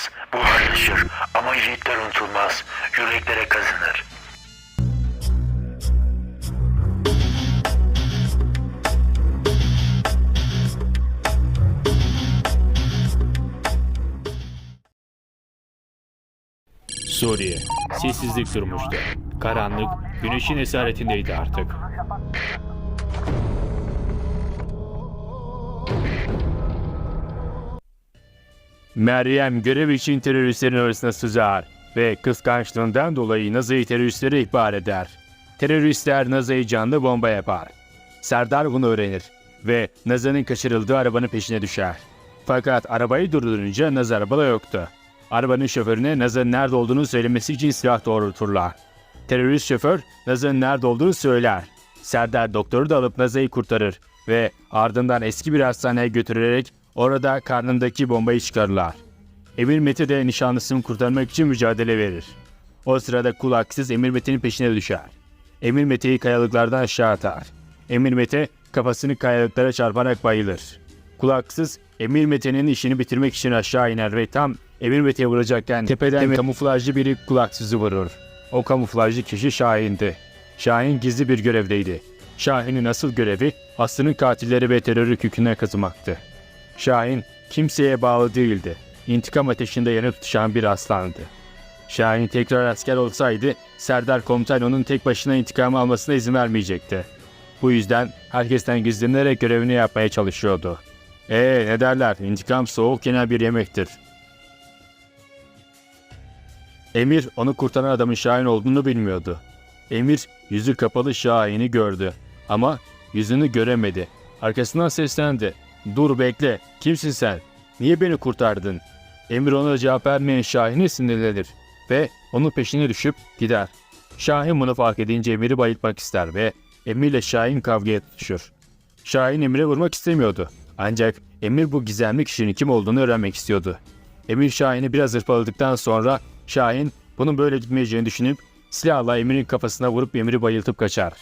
unutulmaz. Buharlaşır ama yiğitler unutulmaz. Yüreklere kazınır. Suriye. Sessizlik durmuştu. Karanlık, güneşin esaretindeydi artık. Meryem görev için teröristlerin arasına sızar ve kıskançlığından dolayı Naza'yı teröristlere ihbar eder. Teröristler Naza'yı canlı bomba yapar. Serdar bunu öğrenir ve Naza'nın kaçırıldığı arabanın peşine düşer. Fakat arabayı durdurunca Naz arabada yoktu. Arabanın şoförüne Naz'ın nerede olduğunu söylemesi için silah doğrulturlar. Terörist şoför Naz'ın nerede olduğunu söyler. Serdar doktoru da alıp Naz'ı kurtarır ve ardından eski bir hastaneye götürerek orada karnındaki bombayı çıkarırlar. Emir Mete de nişanlısını kurtarmak için mücadele verir. O sırada kulaksız Emir Mete'nin peşine düşer. Emir Mete'yi kayalıklardan aşağı atar. Emir Mete kafasını kayalıklara çarparak bayılır. Kulaksız Emir Mete'nin işini bitirmek için aşağı iner ve tam Emir Mete'ye vuracakken tepeden kamuflajlı biri kulaksızı vurur. O kamuflajlı kişi Şahin'di. Şahin gizli bir görevdeydi. Şahin'in asıl görevi Aslı'nın katilleri ve terörü köküne kazımaktı. Şahin kimseye bağlı değildi. İntikam ateşinde yanıp tutuşan bir aslandı. Şahin tekrar asker olsaydı Serdar komutan onun tek başına intikam almasına izin vermeyecekti. Bu yüzden herkesten gizlenerek görevini yapmaya çalışıyordu. Ee ne derler intikam soğuk yenen bir yemektir. Emir onu kurtaran adamın Şahin olduğunu bilmiyordu. Emir yüzü kapalı Şahin'i gördü ama yüzünü göremedi. Arkasından seslendi. Dur bekle kimsin sen? Niye beni kurtardın? Emir ona cevap vermeyen Şahin'e sinirlenir ve onun peşine düşüp gider. Şahin bunu fark edince Emir'i bayıltmak ister ve Emir ile Şahin kavgaya tutuşur. Şahin Emir'e vurmak istemiyordu. Ancak Emir bu gizemli kişinin kim olduğunu öğrenmek istiyordu. Emir Şahin'i biraz hırpaladıktan sonra Şahin bunun böyle gitmeyeceğini düşünüp silahla Emir'in kafasına vurup Emir'i bayıltıp kaçar.